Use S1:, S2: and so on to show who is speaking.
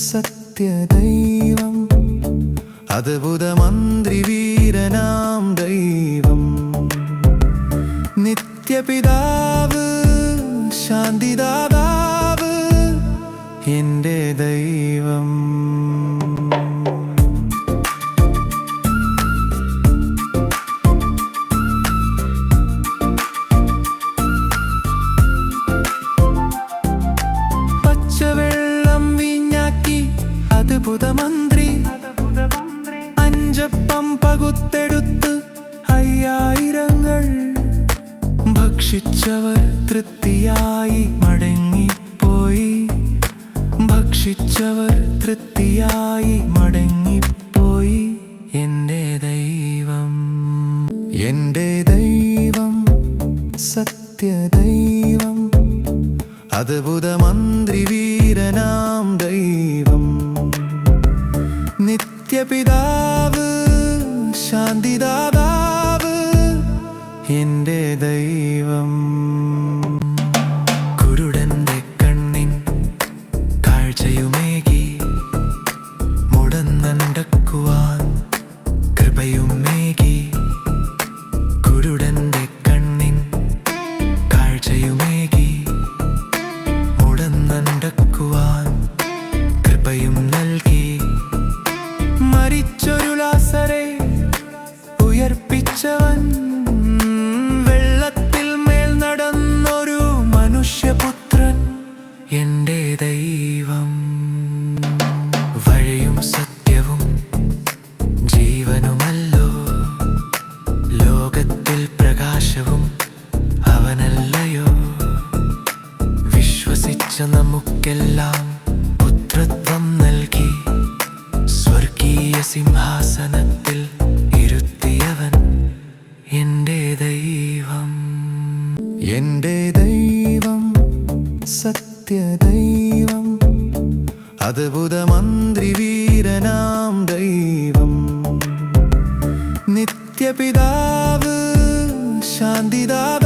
S1: സത്യദൈവം. അത്ഭുതമന്ത്രിവീരനാം ദൈവം. നിത്യപിതാവ് ശാന്തിദാതാവ് എന്റെ ദൈവം. അത്ഭുത മന്ത്രി അഞ്ചപ്പം പകുത്തെടുത്ത് അയ്യായിരങ്ങൾ. ഭക്ഷിച്ചവർ തൃപ്തിയായി മടങ്ങിപ്പോയി. ഭക്ഷിച്ചവർ തൃപ്തിയായി മടങ്ങിപ്പോയി. എന്റെ ദൈവം. എന്റെ ദൈവം. സത്യദൈവം. അത്ഭുതമന്ത്രി വീരനാം ദൈവം. നിത്യപിതാവ് ശാന്തിദാതാവ് എന്റെ ദൈവം. കുരുടന്റെ കണ്ണിൻ കൃപയുമേകി. മനുഷ്യപുത്രൻ എന്റെ ദൈവം. വഴിയും സത്യവും ജീവനുമല്ലോ. ലോകത്തിൽ പ്രകാശവും അവനല്ലയോ. വിശ്വസിച്ച നമുക്കെല്ലാം പുത്രത്വം നൽകി സ്വർഗീയ സിംഹാസനത്തിൽ ഇരുത്തിയവൻ എന്റെ ദൈവം. എന്റെ ദൈവം. സത്യദൈവം. അത്ഭുതമന്ത്രി വീരനാം ദൈവം. നിത്യപിതാവ് ശാന്തിദാ